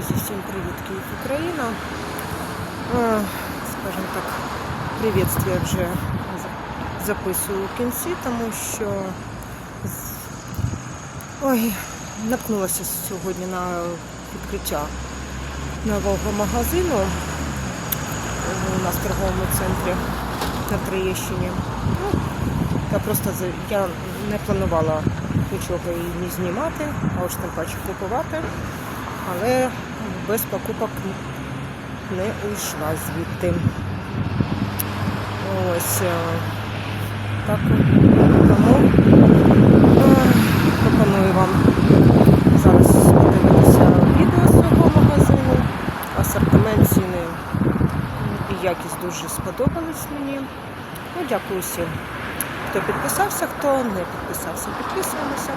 Друзі, всім привіт, Київ, Україна. Е, Скажімо так, привітствія вже записую у кінці, тому що ой, наткнулася сьогодні на відкриття нового магазину у нас в торговому центрі на Троєщині. Ну, я просто я не планувала нічого і не знімати, а уж тим паче купувати але без покупок не уйшла звідти. Ось е, так тому е, пропоную вам зараз подивитися відео з цього магазину. Асортимент ціни і якість дуже сподобались мені. Ну, дякую всім, хто підписався, хто не підписався, підписуємося,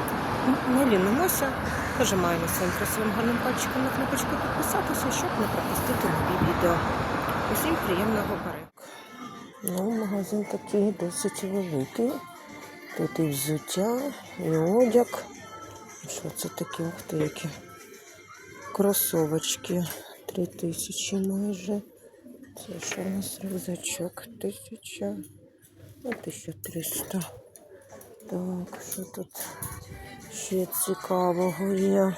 не лінимося. Нажимаємо своїм красивим гарним пальчиком на кнопочку підписатися, щоб не пропустити нові відео. Усім приємного перегляду. Ну, магазин такий досить великий. Тут і взуття, і одяг. Що це таке? Ух ти, які кросовочки. Три тисячі майже. Це що у нас рюкзачок? Тисяча. Ну, 1300. Так, що тут ще цікавого є?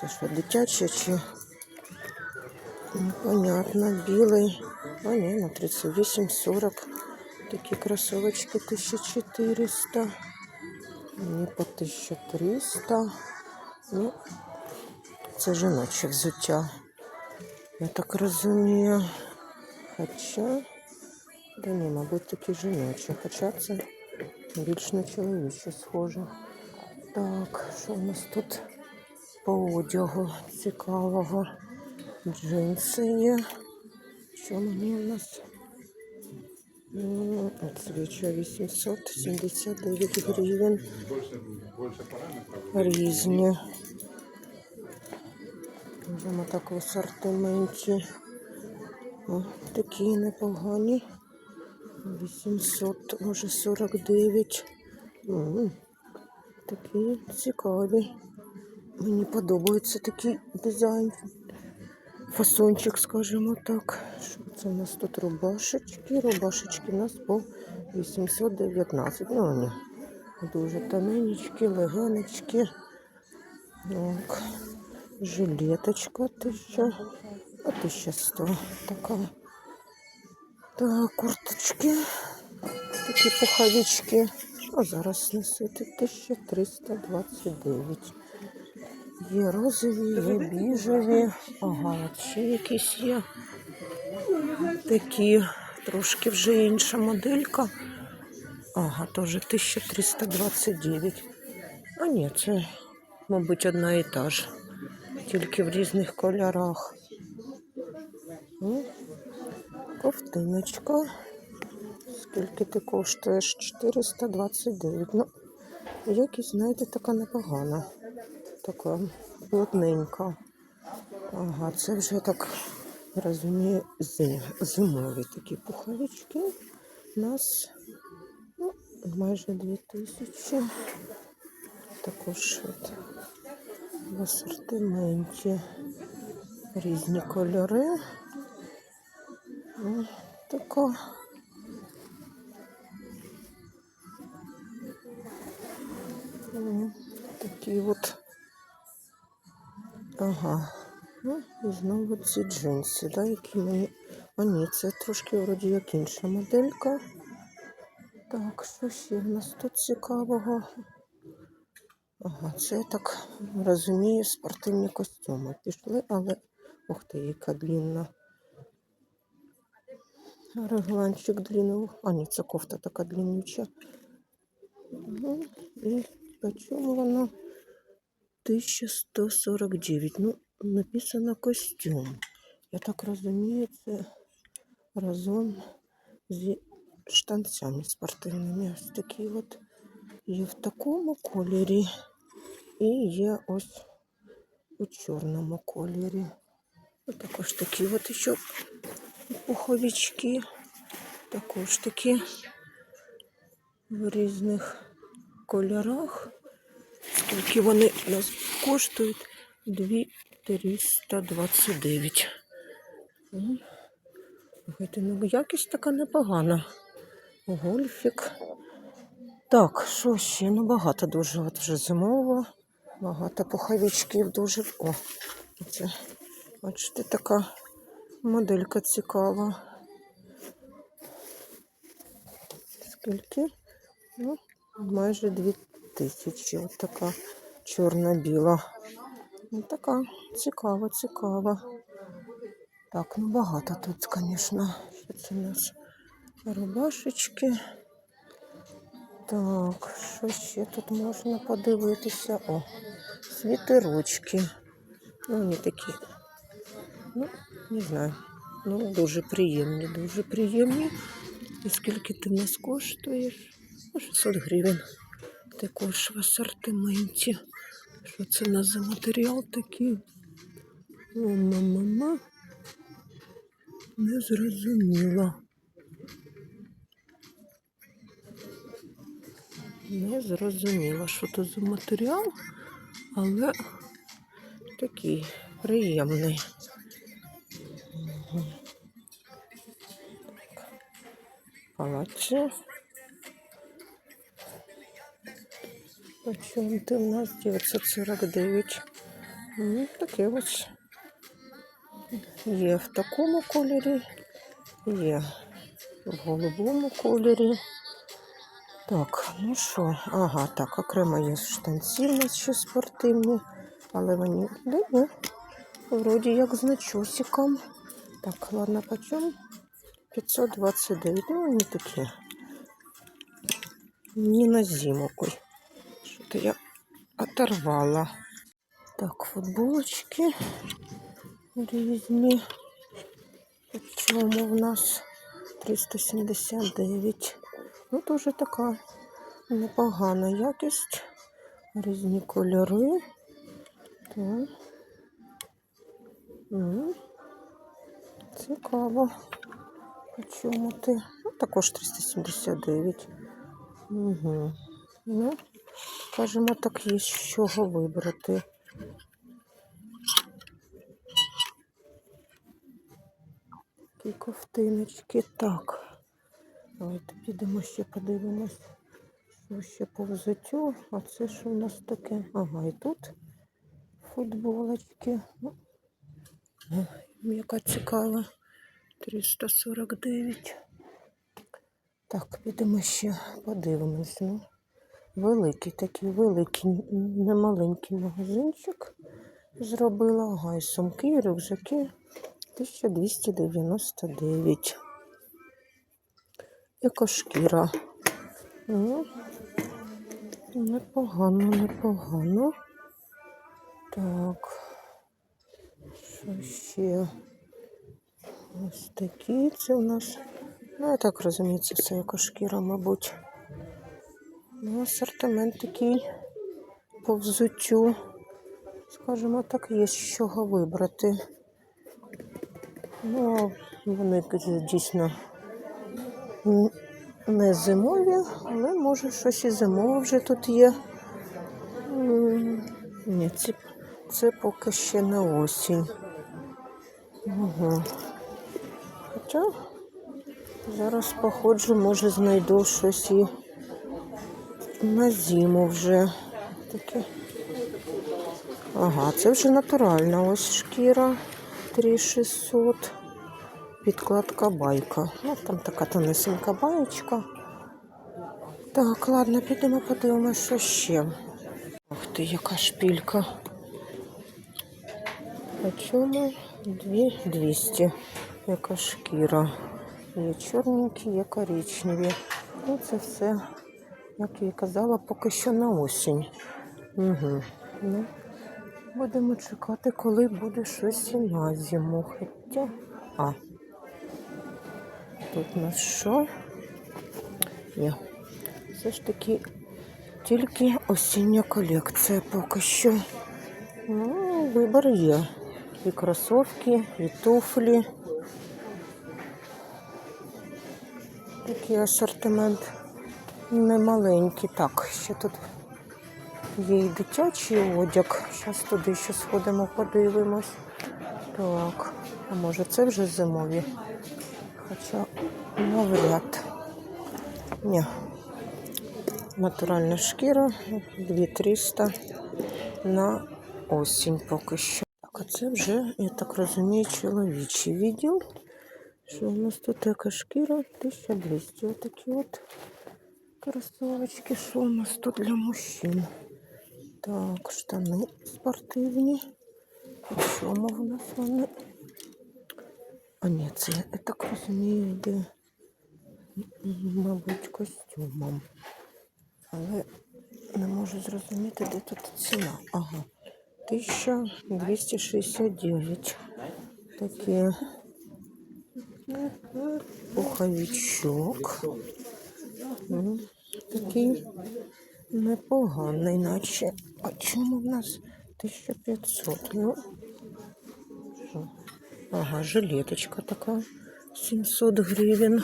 Це що, дитяче чи? Непонятно, білий. А ні, на 38,40. Такі кросовочки 1400. Ні, по 1300. Ну, це жіноче взуття. Я так розумію. Хоча, ні, мабуть, такі жіночі. Хоча це більш на чоловіче схоже. Так, що в нас тут по одягу цікавого? Джинси є. Що мені у нас? Свіча 879 гривень. Різні. Йдемо так в асортименті. О, такі непогані. 800, може 49. М, Такі цікаві. Мені подобається такий дизайн. Фасончик, скажімо так. Що це у нас тут рубашечки? Рубашечки у нас по 819. Ну, вони дуже тоненечкі, легенечки. Так. Жилеточка 1000, а 1100 така. Так, курточки. Такі пуховички. А зараз носити 1329. Є розові, є біжеві. Ага, от ще якісь є. Такі трошки вже інша моделька. Ага, теж 1329. А ні, це, мабуть, одна і та ж. Тільки в різних кольорах. Ковтиночка. Скільки ти коштуєш? 429. Ну, якість, знаєте, така непогана. Така плотненька. Ага, це вже так розумію, зим- зимові такі пуховички. У нас ну, майже 2000. Також от в асортименті різні кольори. Ну, Такі от. Ага. Ну, і знову ці джинси, да, які мені. А ні, це трошки вроді як інша моделька. Так, що ще в нас тут цікавого? Ага, це я так розумію, спортивні костюми пішли, але ух ти, яка длінна. Регланчик длинний. А, ні, це кофта така длиннюча. Ну, і по чому воно? 1149. Ну, написано костюм. Я так розумію, це разом зі штанцями спортивними. Ось такі от в такому кольорі. І є ось у чорному кольорі. Ось також такі от ще пуховички. Також такі в різних кольорах. Скільки вони у нас коштують? Дві 329. М. Ну якість така непогана. Гольфік. Так, що ще? Ну багато дуже. От вже зимово. Багато пуховичків дуже. О, це, бачите, така моделька цікава. Скільки? Ну, майже дві тисячі. От така чорно-біла. Ну, така цікава, цікава. Так, ну багато тут, звісно. Що це у нас? Рубашечки. Так, що ще тут можна подивитися? О, світерочки. Ну, вони такі. Ну, не знаю. Ну, дуже приємні, дуже приємні. І скільки ти нас коштуєш? Ну, 600 гривень. Також в асортименті. Що це у нас за матеріал такий? О, мама. Не зрозуміла. Не зрозуміла, що це за матеріал, але такий приємний. Палаццо. Почем ти в нас 949. Ну, таке ось. Є в такому кольорі, є в голубому кольорі. Так, ну що, ага, так, окремо є штанці у нас спортивні, але вони, да, вроді як з начосиком. Так, ладно, почем? 529, ну вони такі. Не на зиму, ой, що-то я оторвала. Так, футболочки різні. Почому в нас 379. Ну, дуже така непогана якість. Різні кольори. Так. Цікаво. По чому ти? Ну, також 379. Угу. Ну, скажімо так, є з чого вибрати. Такі ковтиночки. Так. Давайте підемо ще подивимось, що ще по взуттю. А це що в нас таке? Ага, і тут футболочки. Ну, яка цікава. 349. Так, підемо ще подивимось. Ну, великий такий великий, не маленький магазинчик. Зробила. Ага, і сумки, і рюкзаки. 1299. Екошкіра. Ну, непогано, непогано. Так. Що ще? Ось такі це у нас. Ну, я так розумію, це все екошкіра, мабуть. Ну, асортимент такий по взуттю. Скажімо так, є з чого вибрати. Ну, вони дійсно не зимові, але може щось і зимове вже тут є. Ні, це, це поки ще не осінь. Угу. Хоча зараз походжу, може знайду щось і на зиму вже. Таке. Ага, це вже натуральна ось шкіра 3600. Підкладка байка. Ну, там така тонесенька баєчка. Так, ладно, підемо подивимося, що ще. Ах ти, яка шпілька. По чому? 2200. Яка шкіра. Є чорненькі, є коричневі. Ну, це все, як я казала, поки що на осінь. Угу. Ну, будемо чекати, коли буде щось і на зиму. Хоча. А. Тут у нас що? Ні. Все ж таки тільки осіння колекція поки що. Ну, вибір є. І кросовки, і туфлі. Такий асортимент немаленький. Так, ще тут Є і дитячий одяг. Зараз туди ще сходимо, подивимось. Так, а може це вже зимові? Хоча навряд. Ні. Натуральна шкіра 2300 на осінь поки що. Так, а це вже, я так розумію, чоловічий відділ. Що у нас тут така шкіра? 1200. Отакі от кросовочки. Що у нас тут для мужчин? Так, штани спортивні. По чому в нас вони? А ні, це я так розумію, йде, мабуть, костюмом. Але не можу зрозуміти, де тут ціна. Ага. 1269. Такі пуховичок. Такий непоганий, наче. А чому в нас 1500? Ну, ага, жилеточка така 700 гривень.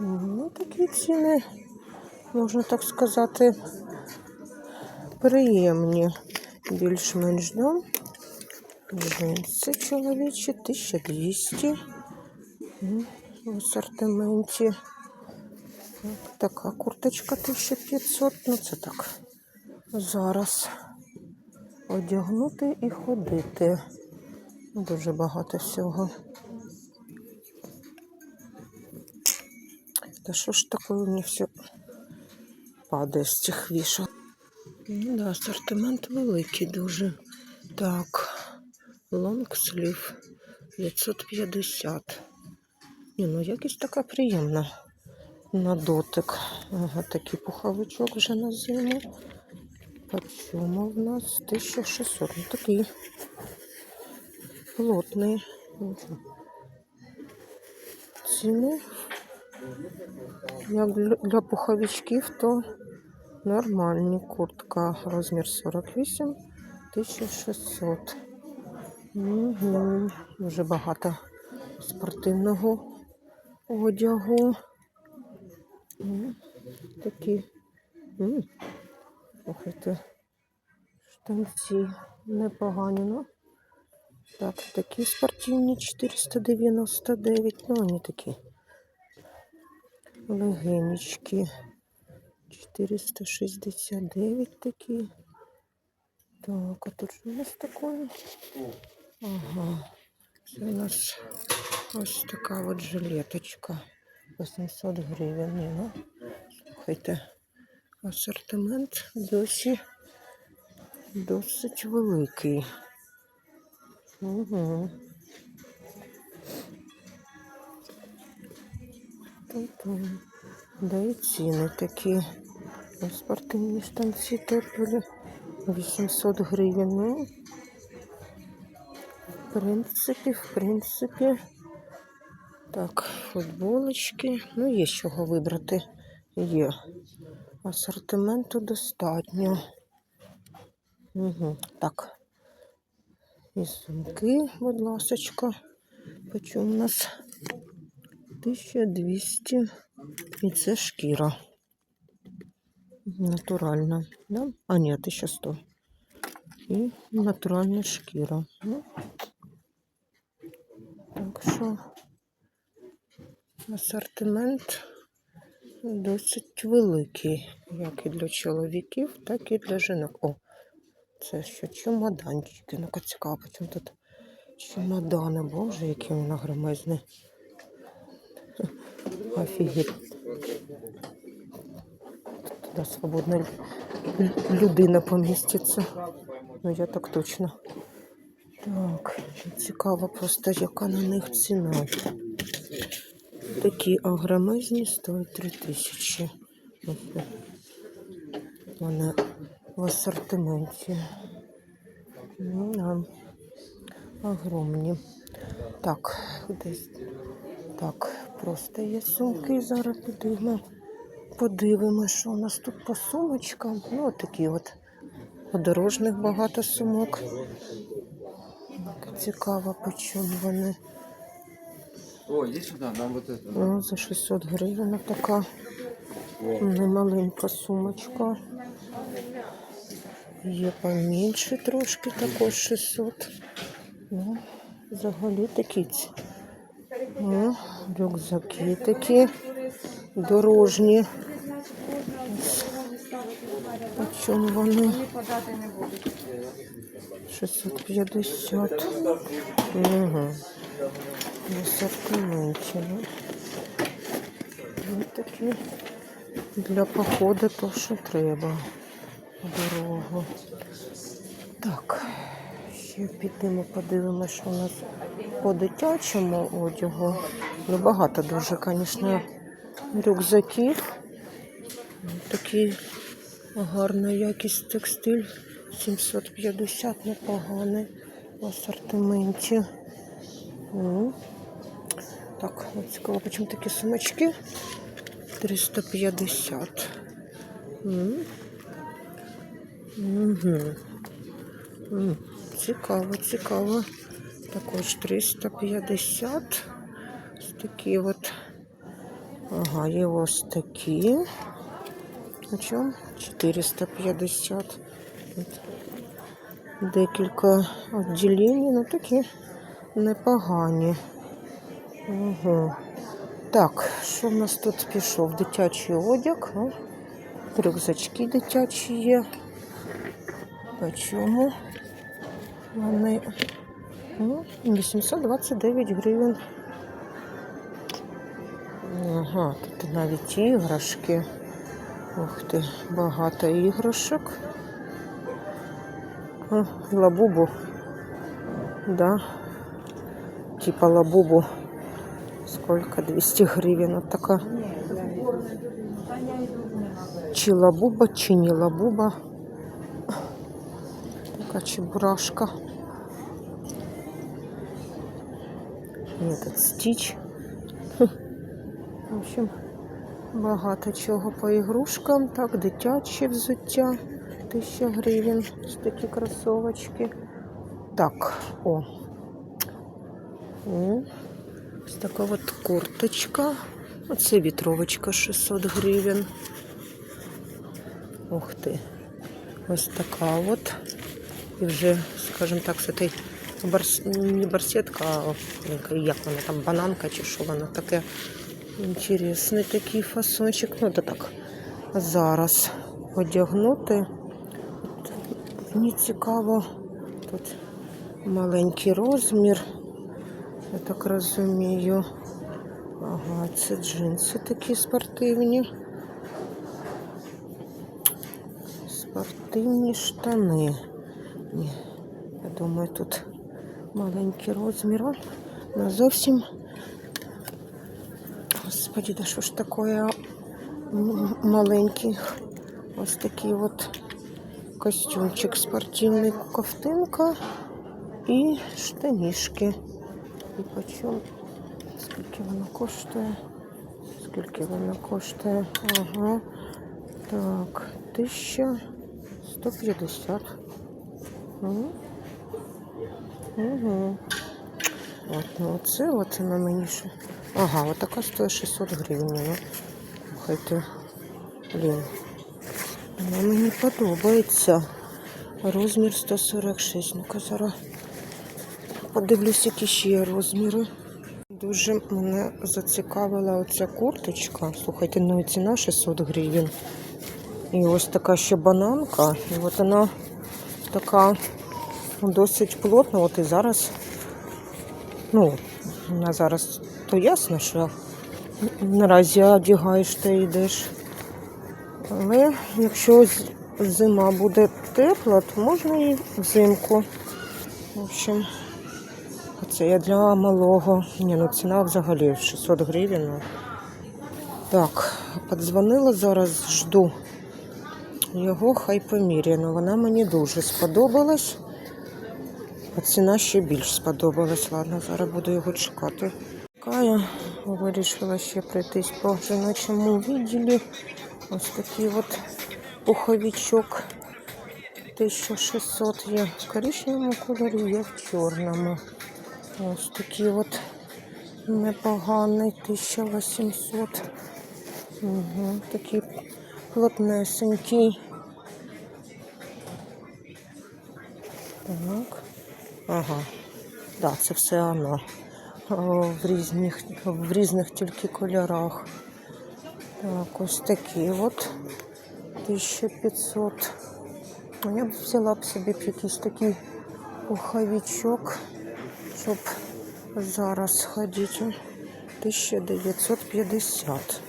Ну, такі ціни, можна так сказати, приємні. Більш-менш да? Джинси чоловічі 1200 М, в асортименті. Так, така курточка 1500. Ну, це так. Зараз одягнути і ходити. Дуже багато всього. Та що ж таке мені все падає з цих вішок? Ну да, асортимент великий дуже. Так, лонгслів 550. Ні, ну якість така приємна на дотик. Ага, такий пуховичок вже на зиму. По чому в нас 1600. Ну такий плотний. Ціни. Як для пуховичків, то нормальні. Куртка розмір 48, 1600. Угу. Дуже багато спортивного одягу. Такі. Слухайте, штанці непогані, ну. Так, такі спортивні 499, ну вони такі. Легенечки 469 такі. Так, а тут що у нас таке? Ага. Це у нас ось така от жилеточка. 800 гривень. Ну, слухайте, асортимент досі досить великий. Угу. Тобто, да і ціни такі. Ось Спортивні штанці теплі 800 гривень. Ну, в принципі, в принципі. Так, футболочки. Ну, є чого вибрати. Є. Асортименту достатньо. Угу. Так. І сумки, будь ласочка. Почому у нас 1200. І це шкіра. Натуральна. Да? А, ні, 1100. І натуральна шкіра. Ну, так що асортимент досить великий, як і для чоловіків, так і для жінок. О, це що чемоданчики. Ну-ка цікаво, чому тут чемодани, боже, які вони громезні. Офігеть. Туди свободна лю- лю- людина поміститься. Ну, я так точно. Так, цікаво просто, яка на них ціна. Такі агромезні стоять 3 тисячі. Вони в асортименті. Ну, да. Огромні. Так, десь. Так, просто є сумки. Зараз подивимо. Подивимося, що у нас тут по сумочкам. Ну, от такі от. Подорожних багато сумок. Цікаво, по чому вони. О, иди сюда, нам вот это. Ну, за 600 гривень така О, немаленька сумочка. Є поменше трошки, також 600. Ну, взагалі такі ці. Ну, рюкзаки такі дорожні. По чому вони? 650. Угу. В асортименті. Ну. Ну, такі для походу то, що треба. Дорогу. Так, ще підемо, подивимося, що у нас по дитячому одягу. Ну, багато дуже, звісно, рюкзаків. Такий гарна якість текстиль. 750 непоганий в асортименті. Так, от цікаво, по чому такі сумочки? 350. М. Угу. М, Цікаво, цікаво. Також 350. Ось такі от. Ага, є ось такі. На чому? 450. Декілька відділень, ну такі непогані. Угу. Так, що в нас тут пішов? Дитячий одяг. О, рюкзачки дитячі є. По чому? Вони ну, 829 гривень. Ага, тут навіть іграшки. Ух ти, багато іграшок. Лабубу. Да. Типа лабубу. Сколько? 200 гривень. От така. Чи лабуба, чи не лабуба. Така чебурашка. Стіч. Хм. В общем, багато чого по ігрушкам. Так, дитяче взуття. Тисяча гривень. Ось такі кросовочки. Так, о. Ось така от курточка. Оце вітровочка 600 гривень. Ух ти. Ось така от. І вже, скажімо так, це той барс... не барсетка, а як вона там, бананка чи що вона таке. Інтересний такий фасончик. Ну, це так. Зараз одягнути. Мені цікаво. Тут маленький розмір. Я так розумію. Ага, це джинси такі спортивні. Спортивні штани. Ні, я думаю, тут маленький розмір. Не зовсім. Господи, да що ж таке маленький. Ось такий от костюмчик спортивний, ковтинка і штанішки. І почем? Скільки воно коштує? Скільки воно коштує? Ага. Так, 1150. Угу. Угу. От, ну оце, оце на мені ще. Ага, от така стоїть 600 гривень. Ну. Слухайте, блін. Вона мені подобається. Розмір 146. Ну-ка зараз подивлюсь, які ще є розміри. Дуже мене зацікавила оця курточка. Слухайте, ну і ціна 600 гривень. І ось така ще бананка. І от вона така досить плотна. От і зараз, ну, на зараз то ясно, що наразі одягаєш та йдеш. Але якщо зима буде тепла, то можна і взимку. В общем, це я для малого. Ні, ну ціна взагалі 600 гривень. Так, подзвонила зараз, жду його, хай поміряє. Ну, вона мені дуже сподобалась. А ціна ще більш сподобалась. Ладно, зараз буду його чекати. Кая вирішила ще пройтись по жіночому відділі. Ось такий от пуховичок. 1600 є в коричневому кольорі, є в чорному. Ось такий от непоганий 1800. Угу, такий плотнесенький. Так. Ага. Да, це все воно. В різних, в різних тільки кольорах. Так, ось такі от. 1500. Ну, Я б взяла б собі якийсь такий пуховичок, щоб зараз ходити. 1950.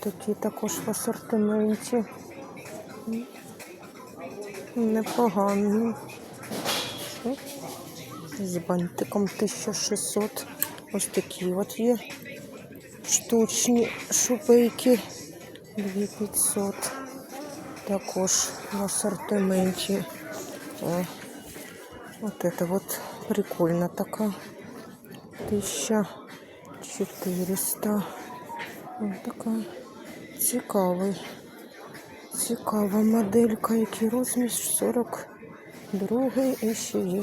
Такі також в асортименті. Непогані. З бантиком 1600. Ось такі от є штучні шупейки 2500. Також в ассортименте. О, вот это вот прикольно така. 1400. Ось така цікавий. Цікава моделька, який розмір 42 і ще є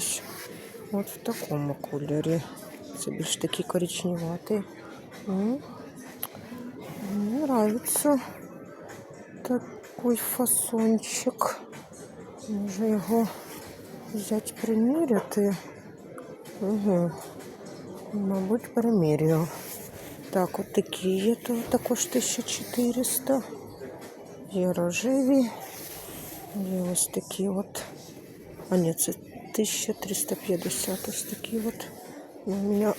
от в такому кольорі. Це більш такий коричневатий. Мені нравится такой фасончик. Може його взяти приміряти. Угу. Мабуть, примірю. Так, от такі є, то також 1400. Є рожеві. Є ось такі от. А ні, це 1350. Ось такі от. У мене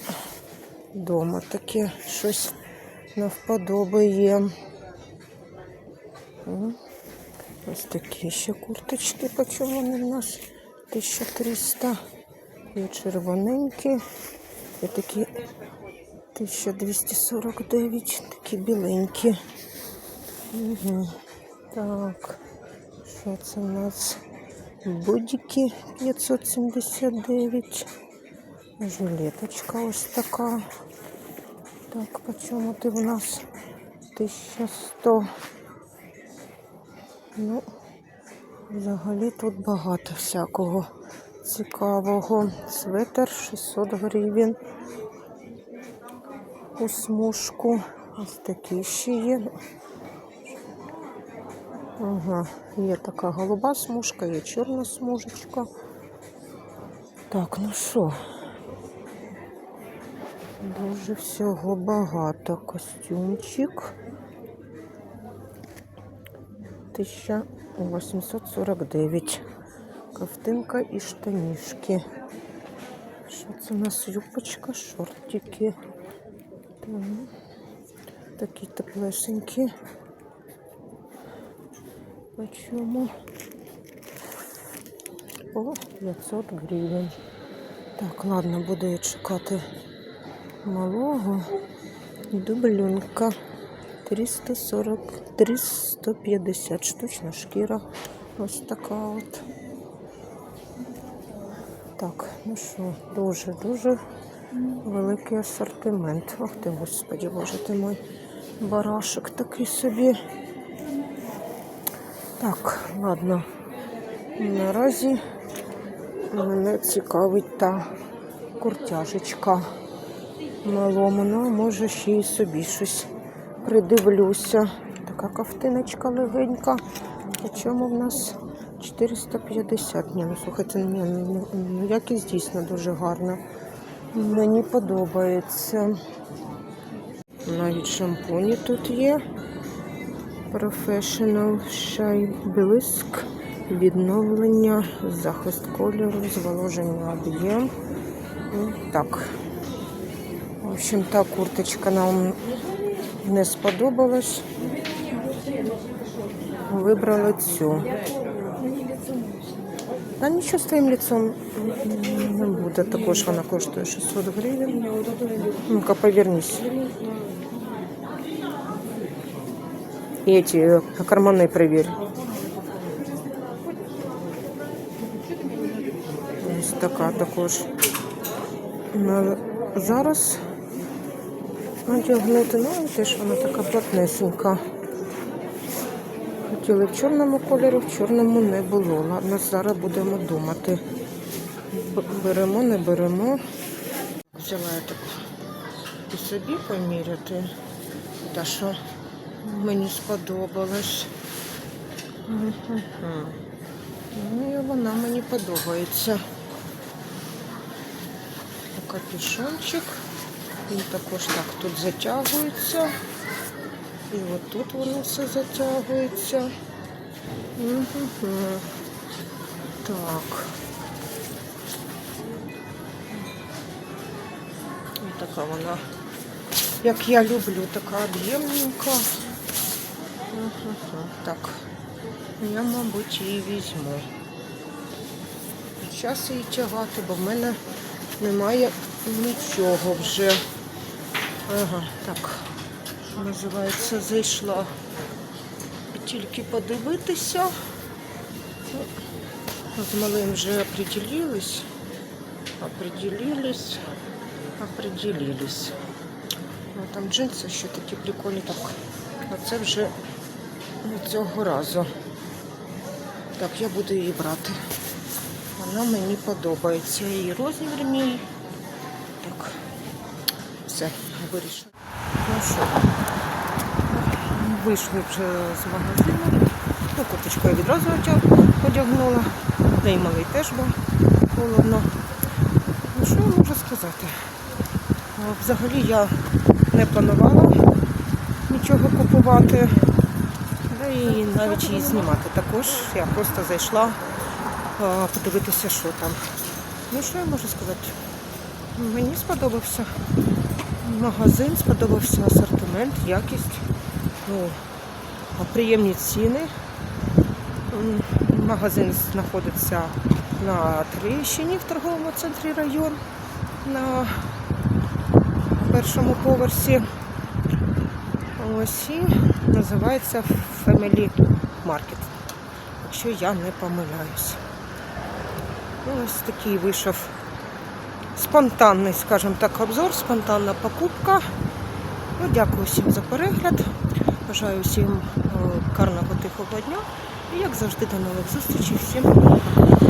вдома таке щось навподоби є. М. Ось такі ще курточки, по чому вони в нас 1300. Є червоненькі. І такі 1249, такі біленькі. Угу. Так, що це у нас? Будики 579. Жилеточка ось така. Так, по чому ти в нас? 1100. Ну, взагалі тут багато всякого цікавого. Светер 600 гривень. У смужку. Ось такі ще є. Ага, є така голуба смужка, є чорна смужечка. Так, ну що? Дуже всього багато. Костюмчик. 1849. Ковтинка і штанішки. Що це у нас юбочка, шортики. Так. Такі теплесенькі. Почому? По 500 гривень. Так, ладно, буду я чекати малого. Дублюнка 340, 350 штучна шкіра. Ось така от. Так, ну що, дуже-дуже великий асортимент. Ах ти, господі, боже ти мой барашек такий собі. Так, ладно. Наразі мене цікавить та куртяжечка малому. Ну, може ще й собі щось придивлюся. Така ковтиночка легенька. По чому в нас 450. Ні, ну слухайте, ні, ну, ну, якість дійсно дуже гарна. Мені подобається. Навіть шампуні тут є. Professional Shine блиск, відновлення, захист кольору, зволоження об'єм. Ну, Так. В общем, та курточка нам не сподобалась. Вибрали цю. Та нічого з твоїм лицом не буде. Також вона коштує 600 гривень. Ну-ка, повернись. І эти э, карманы проверь. Ось така також. На зараз одягнути. Ну, і теж вона така плотнесенька. Хотіли в чорному кольорі, в чорному не було. Ладно, зараз будемо думати. Беремо, не беремо. Взяла я таку і собі поміряти. Та що мені сподобалось. Ну і вона мені подобається. Капюшончик. Він також так тут затягується. І отут воно все затягується. Угу. Так. І така вона, як я люблю, така об'ємненька. Угу. Так. Я, мабуть, її візьму. Час її тягати, бо в мене немає нічого вже. Ага, так. Називається, зайшла тільки подивитися. З малим вже определились. Определились. Определились. Ну, там джинси ще такі прикольні. Так. А це вже не цього разу. Так, я буду її брати. Вона мені подобається. І розмір мій. Так, все, вирішила. Ну що, вийшли вже з магазину. Ну, курточку я відразу одягнула. Та й малий теж був холодно. Ну, що я можу сказати? Взагалі я не планувала нічого купувати. Да і навіть її знімати також. Я просто зайшла подивитися, що там. Ну що я можу сказати? Мені сподобався магазин, сподобався асортимент, якість, ну, приємні ціни. Магазин знаходиться на Трищині в торговому центрі район на першому поверсі. Ось і називається Family Market, якщо я не помиляюсь. Ну, ось такий вийшов спонтанний, скажімо так, обзор, спонтанна покупка. Ну, дякую всім за перегляд. Бажаю всім карного гарного тихого дня. І як завжди до нових зустрічей. Всім пока.